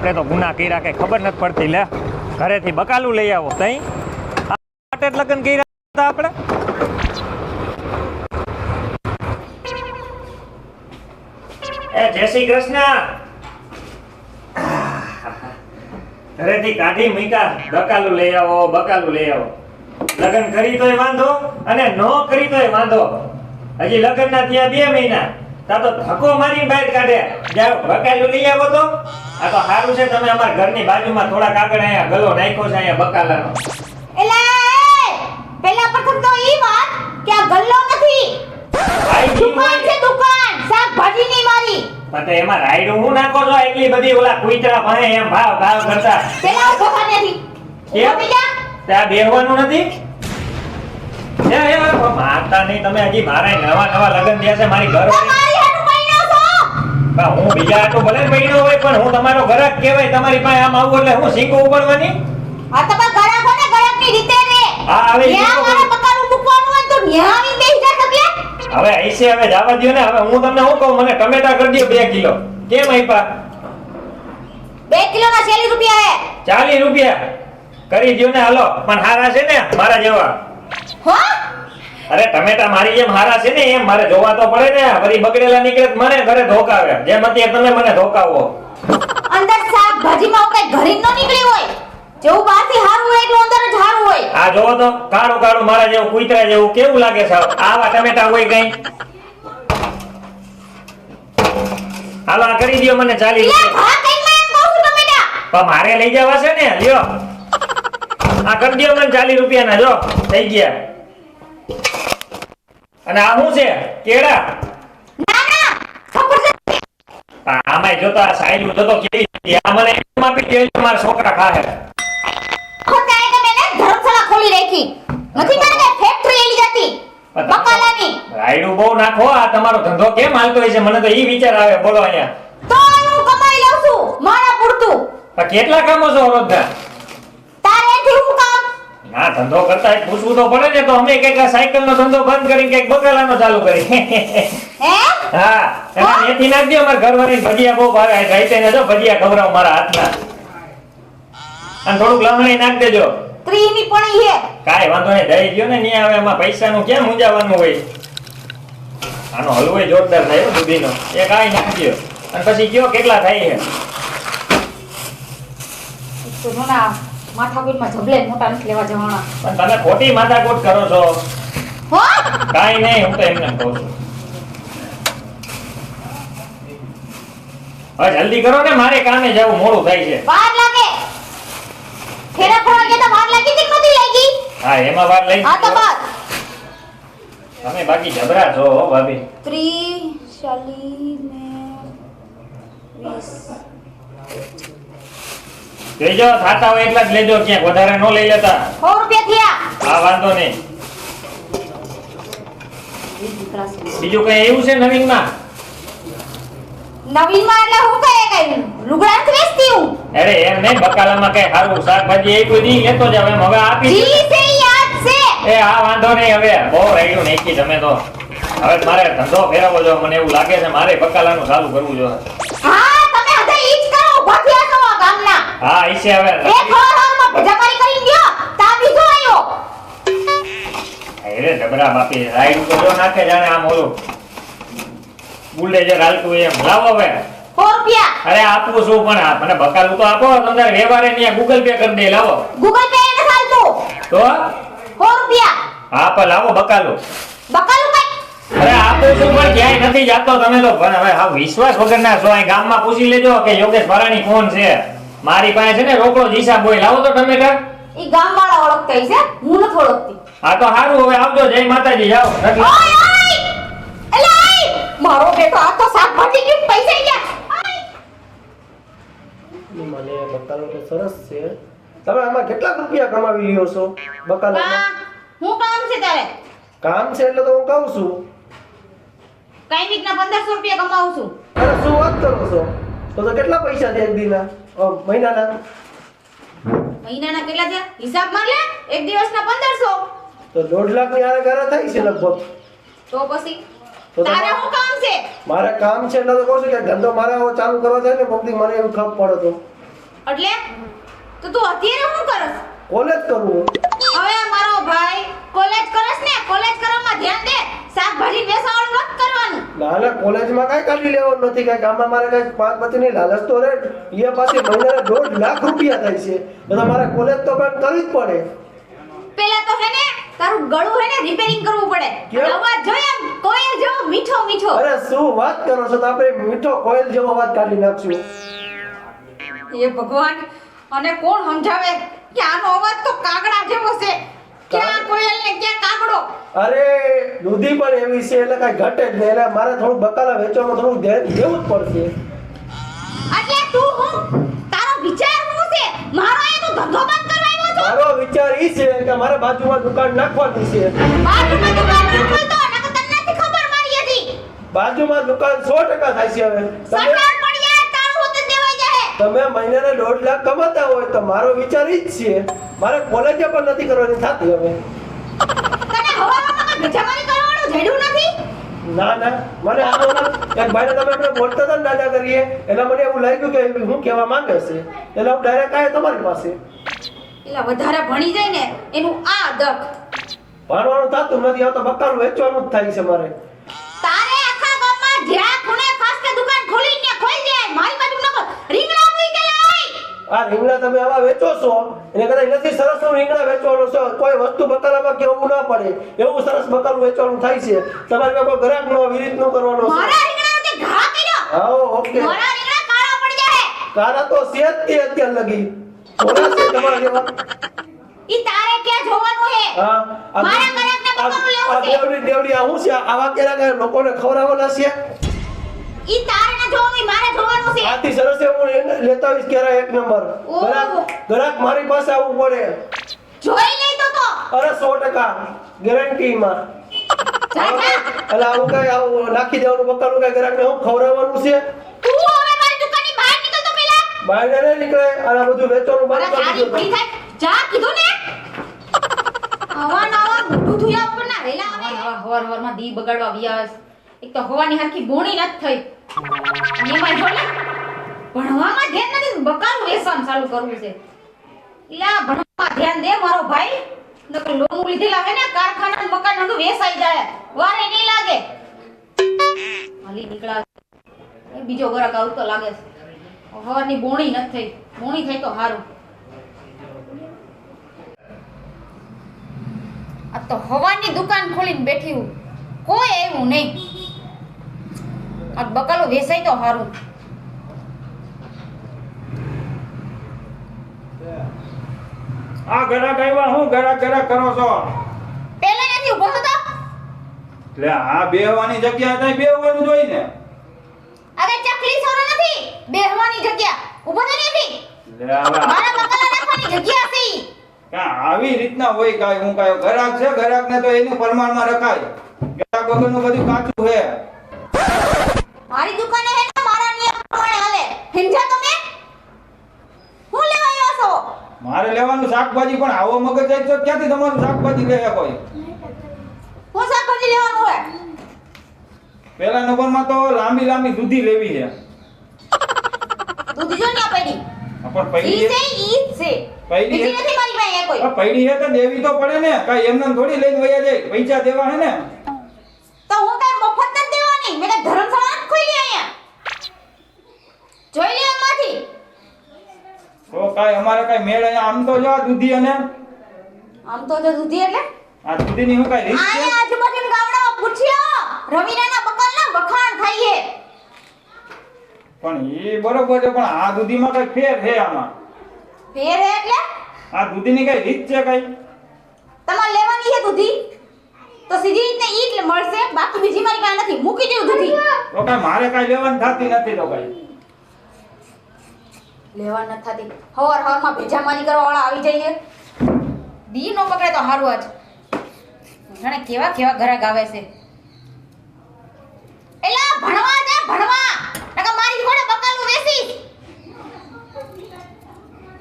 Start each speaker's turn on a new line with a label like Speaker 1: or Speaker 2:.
Speaker 1: આપણે તો ગુના કર્યા કે ખબર નથી પડતી. લે, ઘરેથી બકાલું લઈ આવો. તઈ? માટે લગ્ન કર્યા આપણે? જય શ્રી કૃષ્ણ. ઘરેથી કાઢી મૂક્યા. બકાલું લઈ આવો, બકાલું લઈ આવો. લગ્ન કરી તોય વાંધો અને ન કરી તોય વાંધો. હજી લગ્ન ના થયા બે મહિના. તા તો ધક્કો મારી બહાર કાઢે. જાઓ બકાલું લઈ આવો તો? આ તો સારું છે તમે અમારા ઘરની બાજુમાં થોડાક આગળ અહીંયા ગલો નાખ્યો છે અહીંયા બકાલાનો.
Speaker 2: એલા પેલા પ્રથમ તો ઈ વાત કે આ ગલ્લો નથી. દુકાન છે દુકાન શાકભાજીની મારી.
Speaker 1: પણ એમાં રાઈડ હું નાખો છો? એટલી બધી ઓલા કુઈતરા ભણે એમ ભાવ ભાવ કરતા.
Speaker 2: પેલા ઊભો થા ત્યાંથી
Speaker 1: કેમ?
Speaker 2: ઊભો થઈ
Speaker 1: ત્યાં બેહવાનું નથી? એ, એ, માતા નહીં તમે હજી મારા નવા નવા લગ્ન થયા છે મારી ઘર હું બીજા આટલું ભલે મહિનો હોય પણ હું તમારો ગ્રાહક કહેવાય તમારી પાસે આમ આવું એટલે હું સિંગો ઉપાડવાની?
Speaker 2: આ તો બસ હોય ને ની રીતે રે
Speaker 1: હા, હવે
Speaker 2: ન્યા મારે મૂકવાનું હોય તો ન્યા આવીને બેસી જા સભ્ય.
Speaker 1: હવે આઈસે હવે જવા દ્યો ને હવે હું તમને શું કહું મને ટમેટા કરી દો બે કિલો. કેમ આપ્યા
Speaker 2: બે કિલો ના શેલી રૂપિયા હે.
Speaker 1: ચાલીસ રૂપિયા. કરી દયો ને હાલો. પણ હારા છે ને મારા જેવા.
Speaker 2: હો?
Speaker 1: અરે ટમેટા મારી જેમ હારા છે ને એમ મારે જોવા તો પડે ને વળી બગડેલા નીકળે મને ઘરે ધોકાવે જેમ અત્યારે તમે મને ધોકાવો.
Speaker 2: અંદર શાકભાજીમાં આવું કઈ ઘરી ન નીકળી હોય. જેવું બહારથી હારું હોય એટલું અંદર જ હારું હોય.
Speaker 1: આ જોવો તો કાળું કાળું મારા જેવું કુતરા જેવું કેવું લાગે છે? આવા ટમેટા હોય કઈ? હાલો આ કરી દયો મને ચાલી પણ મારે લઈ જવા છે ને લ્યો. આ કરી દયો મને ચાલીસ રૂપિયાના જો થઈ ગયા. અને આ શું છે? કેળા.
Speaker 2: ના ના. સફરજન
Speaker 1: આ આમાંય જોતો સાઈડ જોતો કેવી હતી. આ મને એમ આપી દે મારા છોકરા ખાહે.
Speaker 2: ખોટા એ મેને ધર્મશાળા ખોલી રાખી. નથી મારે ફેક્ટરી એલી જતી બકાલાની.
Speaker 1: રાયડું બહુ નાખો. આ તમારો ધંધો કેમ હાલતો હોય છે? મને તો ઈ વિચાર આવે બોલો અહીંયા.
Speaker 2: તો હું કમાઈ લઉં છું મારા પૂરતું.
Speaker 1: પણ કેટલા કામો છો રોજના
Speaker 2: તારે હું કામ
Speaker 1: ના ધંધો કરતા પૂછવું તો પડે ને તો અમે કંઈક સાયકલ નો ધંધો બંધ કરીને કંઈક બકાલાનો ચાલુ કરી
Speaker 2: હા?
Speaker 1: એમાં એથી નાખ દો મારા ઘરવાળી ભજીયા બહુ ભાવે. રાઈતે ને જો ભજીયા ખવડાવો મારા હાથના. અને થોડુંક લમણી નાખ દેજો.
Speaker 2: ત્રીની પણ હે.
Speaker 1: કાઈ વાંધો નહીં દઈ ગયો ને નહીં આવે એમાં પૈસાનું કેમ મૂંઝાવાનું હોય? આનો હલવો જોરદાર થાય દૂધીનો. એ કાઈ નાખજો. અને પછી કયો કેટલા થાય છે?
Speaker 2: તો જોના માથાકૂટમાં જબલે મોટા નથી લેવા જવાના.
Speaker 1: પણ તમે ખોટી માથાકૂટ કરો છો.
Speaker 2: હો?
Speaker 1: કાઈ નહીં હું તો એમને કહું છું. હવે જલ્દી કરો ને મારે કામે જવું મોડું થાય છે.
Speaker 2: વાર લાગે. ફેરા ફરવા ગયા તો વાર લાગી કે નહોતી લાગી?
Speaker 1: હા એમાં વાર લઈ
Speaker 2: હા તો વાર
Speaker 1: તમે બાકી જબરા છો હો ભાભી.
Speaker 2: ત્રીસ ચાલીસ ને વીસ.
Speaker 1: લેજો થાતા હોય એટલા જ લેજો ક્યાંક વધારે ન લઈ લેતા.
Speaker 2: સો રૂપિયા થયા.
Speaker 1: હા વાંધો નહીં. બીજું કઈ એવું છે નવીનમાં?
Speaker 2: નવીનમાં એટલે હું કહે કઈ લુગડા વેચતી હું.
Speaker 1: અરે એમ નહીં બકાલામાં કઈ સારું શાકભાજી એ કોઈ દી લેતો જાવ એમ હવે આપી
Speaker 2: જી છે યાદ છે.
Speaker 1: એ હા વાંધો નહીં હવે બહુ રહ્યું નાખી તમે તો. હવે મારે ધંધો ફેરવવો જો મને એવું લાગે છે મારે બકાલાનું ચાલુ કરવું જોઈએ.
Speaker 2: હા તમે હજે ઈ જ કરો ઊભા થયા છો આ ગામના
Speaker 1: હા ઈ છે હવે.
Speaker 2: એ ખોરામાં ભજામારી કરીને ગયો. તા બીજો આવ્યો
Speaker 1: અરે ડબરા બાપી રાઈડ તો જો નાખે જાણે આમ ઓલું. બુલેજર હાલતું એમ. લાવો હવે.
Speaker 2: રૂપિયા.
Speaker 1: અરે આપું છું પણ મને બકાલું તો આપો. તમને વેવારે ને ગૂગલ પે કરી દે લાવો.
Speaker 2: ગૂગલ પે એને ચાલતું
Speaker 1: તો?
Speaker 2: સો રૂપિયા.
Speaker 1: હા પણ લાવો બકાલું.
Speaker 2: બકાલું કઈ?
Speaker 1: અરે આપું છું પણ ક્યાંય નથી જાતો તમે તો. હવે હા વિશ્વાસ વગરના છો. અહીં ગામમાં પૂછી લેજો કે યોગેશ ભરાણી કોણ છે? મારી પાસે છે ને રોકડો જ બોય. લાવો તો ટમેટા
Speaker 2: ઈ ગામવાળા ઓળખતા છે હું? નથી ઓળખતી.
Speaker 1: હા તો સારું હવે આવજો. જય માતાજી જાઓ.
Speaker 2: ઓય ઓય! એલે આય! મારો બેટો આ તો સાત શાકભાજી કેમ પૈસા ગયા.
Speaker 3: મને બકાલો તો સરસ છે. તમે આમાં કેટલા રૂપિયા કમાવી લ્યો છો
Speaker 2: બકાલો હું કામ છે તારે?
Speaker 3: કામ છે એટલે તો હું કહું છું.
Speaker 2: કઈ વીકના 1500 રૂપિયા કમાવું છું.
Speaker 3: અરે શું વાત કરો છો? તો તો કેટલા પૈસા છે એક દીના? મહિનાના.
Speaker 2: મહિનાના કેટલા થયા? હિસાબ માર લે. એક દિવસના 1500
Speaker 3: તો 1.5 લાખની આરે ઘરે થાય છે લગભગ.
Speaker 2: તો પછી તારે શું કામ છે?
Speaker 3: મારે કામ છે એટલે તો કહું છું કે ધંધો મારે ચાલુ કરવા જાય ને પબ્લિક મને એવું ખપ પડે તો.
Speaker 2: એટલે? તો તું અત્યારે શું કરસ?
Speaker 3: કોલેજ કરવું
Speaker 2: હવે મારો ભાઈ કોલેજ કરસ ને? કોલેજ કરવામાં ધ્યાન દે. શાકભાજી બેસાવાનું નથી કરવાનું.
Speaker 3: ના કોલેજમાં કઈ કાઢી લેવાનું નથી કઈ ગામમાં મારે કઈ પાંચ પતિની લાલચ તો રે એ પાછી મહિનાના દોઢ લાખ રૂપિયા થાય છે. તો મારે કોલેજ તો બંધ કરવી જ પડે.
Speaker 2: પેલા તો હે ને તારું ગળું હે ને રિપેરિંગ કરવું પડે. અવાજ જોઈએ એમ કોયલ જેવો મીઠો મીઠો.
Speaker 3: અરે શું વાત કરો છો? તો આપણે મીઠો કોયલ જેવો અવાજ કાઢી નાખશું.
Speaker 2: એ ભગવાન અને કોણ સમજાવે કે આનો અવાજ તો કાગડા જેવો છે? ક્યાં કોયલ ને ક્યાં કાગડો?
Speaker 3: અરે દૂધી પણ એવી છે એટલે કાંઈ ઘટે જ નહીં. એટલે મારે થોડું બકાલા વેચવામાં થોડું ધ્યાન દેવું જ પડશે.
Speaker 2: એટલે તું હું? તારો વિચાર શું છે? મારો એ તું ધંધો બંધ કરવા આવ્યો છો.
Speaker 3: મારો વિચાર ઈ છે કે મારે બાજુમાં દુકાન નાખવાની છે.
Speaker 2: બાજુમાં દુકાન ન તો નકર તને નથી ખબર મારી હતી
Speaker 3: બાજુમાં દુકાન સો ટકા થાય છે હવે.
Speaker 2: સરકાર પણ યાર તારું હોતું દેવાઈ જાય
Speaker 3: તમે મહિનાના દોઢ લાખ કમાતા હોય તો મારો વિચાર ઈ જ છે. મારે કોલેજે પણ નથી કરવાની થતી હવે. ના ના મને એક ભાઈને તમે આપણે બોલતા હતા દાદા કરીએ એટલે મને એવું લાગ્યું કે હું કહેવા માંગે છે. એટલે હું ડાયરેક્ટ આવ્યો તમારી પાસે.
Speaker 2: એટલે વધારે ભણી જાય ને એનું આ દખ.
Speaker 3: ભણવાનું થતું નથી આ તો બકાલું વેચવાનું જ થાય છે મારે
Speaker 2: તારે આખા ગામમાં જ્યાં ખૂણે ખાસ કે દુકાન ખોલીને ખોલી દે મારી બાજુ નકો રીંગણા મૂકી કે લાય
Speaker 3: આ રીંગણા તમે આવા વેચો છો એને કદાચ નથી સરસ રીંગણા વેચવાનો છે કોઈ વસ્તુ બકાલામાં કેવું ના પડે એવું સરસ બકાલું વેચવાનું થાય છે. તમારે કોઈ ગ્રાહક નો વિરીત નો કરવાનો છે?
Speaker 2: મારા રીંગણા તે ઘા કર્યો
Speaker 3: હા ઓકે.
Speaker 2: મારા રીંગણા કાળા પડી જાય.
Speaker 3: કારા તો છે જ તે અત્યાર લગી. થોડા છે તમારા જેવા.
Speaker 2: ઈ તારે ક્યાં જોવાનું હે
Speaker 3: હા
Speaker 2: મારા ગ્રાહકને બકાલું લેવું છે.
Speaker 3: દેવડી દેવડી આ શું છે આવા કેરા કે લોકોને ખવડાવવાના છે?
Speaker 2: ઈ તારે ન જોવાનું મારે જોવાનું છે.
Speaker 3: આથી સરસ હું લેતા આવીશ કેરા એક નંબર. ગ્રાહક ગ્રાહક મારી પાસે આવવું પડે.
Speaker 2: જોઈ લઈ તો. તો
Speaker 3: અરે સો ટકા
Speaker 2: ગેરંટી માં
Speaker 3: અલા આવું કઈ આવું નાખી દેવાનું બકાનું કઈ ગ્રાહકને હું ખવડાવવાનું છે?
Speaker 2: તું હવે મારી દુકાનની બહાર નીકળ તો પેલા.
Speaker 3: બહાર ન નીકળે અને આ બધું વેચવાનું બંધ કરી દીધું.
Speaker 2: જા કીધું ને. આવા નવા મોઢું ધોયા વગર ના રેલા આવે
Speaker 4: નવા હવાર હવારમાં દી બગાડવા વ્યાસ. એક તો હવાની હરખી બોણી નથી થઈ. એમાંય જો ભણવામાં ધ્યાન નથી બકારું વેસન ચાલુ કરવું છે. એટલે ભણવામાં ધ્યાન દે મારો ભાઈ, નકર લોન લીધી લાવે ને કારખાના મકાનનું વેસાઈ જાય. વારે નહીં લાગે. હાલી નીકળા બીજો ગરાક આવતો લાગે છે. હવાની બોણી નથી થઈ. બોણી થઈ તો સારું આ તો હવાની દુકાન ખોલીને બેઠી હું. કોઈ એવું નહીં. આ બકાલો વેસાય તો સારું
Speaker 1: આ ગરા ગાયવા હું? ગરા ગરા કરો છો?
Speaker 2: પેલા નથી ઊભો હતો?
Speaker 5: એટલે આ બેહવાની જગ્યા ત્યાં બેહવાનું જોઈ ને.
Speaker 2: અરે ચકલી સોરો નથી. બેહવાની જગ્યા. ઊભો તો નથી. મારા બકલા રાખવાની જગ્યા હતી
Speaker 5: કા આવી રીતના હોય કાય હું કાય ગરાક છે? ગરાક ને તો એનું પરમાણમાં રખાય. ગરાક વગરનું બધું કાચું છે.
Speaker 2: મારી દુકાને હે ને મારા નિયમ પ્રમાણે હાલે. સમજ્યા તમે? હું લેવા આવ્યો છો?
Speaker 5: મારે લેવાનું શાકભાજી પણ આવો મગજ જાય તો ક્યાંથી તમારું શાકભાજી લે કોઈ?
Speaker 2: હું શાકભાજી લેવાનું હોય?
Speaker 5: પહેલા નંબરમાં તો લાંબી લાંબી દૂધી લેવી છે.
Speaker 2: દૂધી જો ને પડી.
Speaker 5: પણ પૈડી
Speaker 2: છે ઈ છે.
Speaker 5: પૈડી
Speaker 2: નથી મારી પાસે કોઈ.
Speaker 5: પૈડી હે તો દેવી તો પડે ને. કઈ એમને થોડી લઈને વયા જાય. પૈસા દેવા હે ને
Speaker 2: તો હું કઈ મફત નથી દેવાની મેં કઈ ધર્મશાળા નથી ખોલી અહીંયા જોઈ લે એમાંથી
Speaker 5: તો કાંઈ અમારે કાંઈ મેળ આમ તો જો દૂધી અને
Speaker 2: આમ તો જો દૂધી એટલે?
Speaker 5: આ દૂધીની હું કાંઈ રીત છે?
Speaker 2: આ આજુબાજુ ગામડામાં પૂછ્યો. રવિનાના બકલના વખાણ છે
Speaker 5: પણ એ બરોબર છે પણ આ દૂધીમાં કઈ ફેર છે આમાં.
Speaker 2: ફેર હે એટલે?
Speaker 5: આ દૂધીની કઈ રીત છે કઈ?
Speaker 2: તમારે લેવાની છે દૂધી? તો સીધી રીતને ઈ જ મળશે બાકી બીજી મારી પાસે નથી. મૂકી દેવું દૂધી.
Speaker 5: તો કાઈ મારે કાઈ લેવાની થતી નથી તો કઈ.
Speaker 2: લેવા નથી થતી. હવાર હવારમાં કરવા વાળા આવી જઈએ.
Speaker 4: દી નો પકડે તો સારું આજ. જાણે કેવા કેવા ઘરાક આવે છે.
Speaker 2: એલા, ભણવા દે, ભણવા.